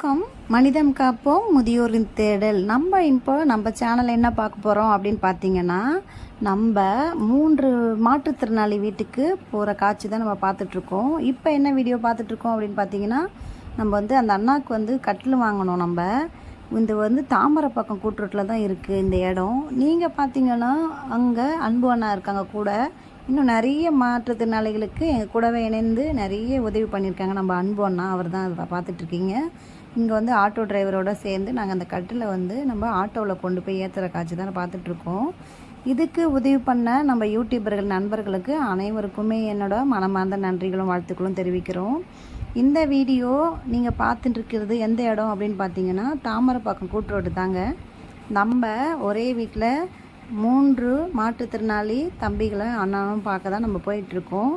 வணக்கம். மனிதம் காப்போம் முதியோரின் தேடல். நம்ம இப்போ நம்ம சேனல் என்ன பார்க்க போகிறோம் அப்படின்னு பார்த்தீங்கன்னா நம்ம மூன்று மாற்றுத்திறனாளி வீட்டுக்கு போகிற காட்சி தான் நம்ம பார்த்துட்ருக்கோம் இப்போ என்ன வீடியோ பார்த்துட்ருக்கோம் அப்படின்னு பார்த்தீங்கன்னா நம்ம வந்து அந்த அண்ணாவுக்கு வந்து கட்டில் வாங்கணும் நம்ம. இந்த வந்து தாமரை பக்கம் கூட்டுரோட்டில் தான் இருக்குது இந்த இடம். நீங்கள் பார்த்தீங்கன்னா அங்கே அன்பு அண்ணா இருக்காங்க கூட. இன்னும் நிறைய மாற்றுத்திறனாளிகளுக்கு எங்கள் கூடவே இணைந்து நிறைய உதவி பண்ணியிருக்காங்க நம்ம அன்பு அண்ணா. அவர் தான் அதை பார்த்துட்ருக்கீங்க இங்கே வந்து ஆட்டோ டிரைவரோட சேர்ந்து நாங்கள் அந்த கட்டில் வந்து நம்ம ஆட்டோவில் கொண்டு போய் ஏற்றுற காட்சி தான் பார்த்துட்ருக்கோம் இதுக்கு உதவி பண்ண நம்ம யூடியூபர்கள் நண்பர்களுக்கு அனைவருக்குமே என்னோட மனமார்ந்த நன்றிகளும் வாழ்த்துக்களும் தெரிவிக்கிறோம். இந்த வீடியோ நீங்கள் பார்த்துட்டு இருக்கிறது எந்த இடம் அப்படின்னு பார்த்தீங்கன்னா தாமரைப்பாக்கம் கூட்டுரோடு தாங்க. நம்ம ஒரே வீட்டில் மூன்று மாற்றுத்திறனாளி தம்பிகளை அண்ணனும் பார்க்க தான் நம்ம போயிட்டுருக்கோம்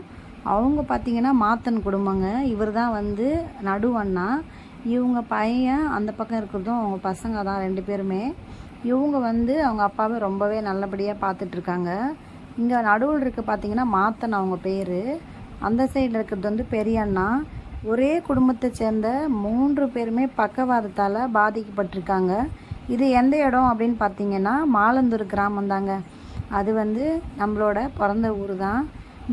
அவங்க பார்த்திங்கன்னா மாத்தன் குடும்பங்க. இவர் தான் வந்து நடுவண்ணா. இவங்க பையன் அந்த பக்கம் இருக்கிறதும் அவங்க பசங்க தான் ரெண்டு பேருமே. இவங்க வந்து அவங்க அப்பாவை ரொம்பவே நல்லபடியாக பார்த்துட்ருக்காங்க. இங்கே நடுவில் இருக்க பார்த்தீங்கன்னா மாத்தன் அவங்க பேர். அந்த சைடில் இருக்கிறது வந்து பெரியண்ணா ஒரே குடும்பத்தை சேர்ந்த மூன்று பேருமே பக்கவாதத்தால் பாதிக்கப்பட்டிருக்காங்க. இது எந்த இடம் அப்படின்னு பார்த்தீங்கன்னா மாலந்தூர் கிராமம் தாங்க அது வந்து நம்மளோட பிறந்த ஊர் தான்.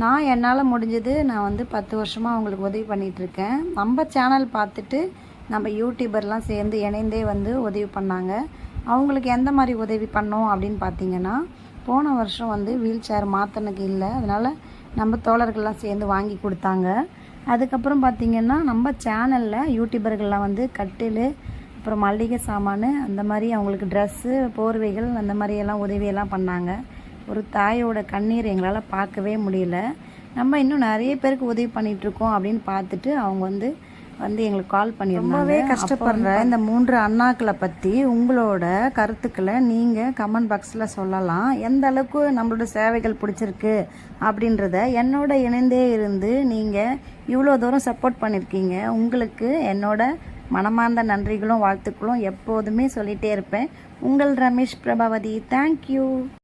நான் என்னால் முடிஞ்சது நான் வந்து பத்து வருஷமாக அவங்களுக்கு உதவி பண்ணிகிட்ருக்கேன் நம்ம சேனல் பார்த்துட்டு நம்ம யூடியூபர்லாம் சேர்ந்து இணைந்தே வந்து உதவி பண்ணாங்க. அவங்களுக்கு எந்த மாதிரி உதவி பண்ணோம் அப்படின்னு பார்த்தீங்கன்னா போன வருஷம் வந்து வீல் சேர் மாற்றனுக்கு இல்லை. அதனால் நம்ம தோழர்கள்லாம் சேர்ந்து வாங்கி கொடுத்தாங்க. அதுக்கப்புறம் பார்த்திங்கன்னா நம்ம சேனலில் யூடியூபர்கள்லாம் வந்து கட்டில் அப்புறம் மல்லிகை சாமான் அந்த மாதிரி அவங்களுக்கு ட்ரெஸ்ஸு போர்வைகள் அந்த மாதிரியெல்லாம் உதவியெல்லாம் பண்ணாங்க. ஒரு தாயோட கண்ணீர் எங்களால் பார்க்கவே முடியல. நம்ம இன்னும் நிறைய பேருக்கு உதவி பண்ணிகிட்ருக்கோம் அப்படின்னு பார்த்துட்டு அவங்க வந்து வந்து எங்களுக்கு கால் பண்ணியிருந்தாங்க. ரொம்பவே கஷ்டப்படுற இந்த மூன்று அண்ணாக்களை பற்றி உங்களோட கருத்துக்களை நீங்கள் கமெண்ட் பாக்ஸில் சொல்லலாம். எந்த அளவுக்கு நம்மளோட சேவைகள் பிடிச்சிருக்கு அப்படின்றத என்னோட இணைந்தே இருந்து நீங்கள் இவ்வளோ தூரம் சப்போர்ட் பண்ணியிருக்கீங்க உங்களுக்கு என்னோட மனமார்ந்த நன்றிகளும் வாழ்த்துக்களும் எப்போதுமே சொல்லிகிட்டே இருப்பேன். உங்கள் ரமேஷ் பிரபாவதி தேங்க்யூ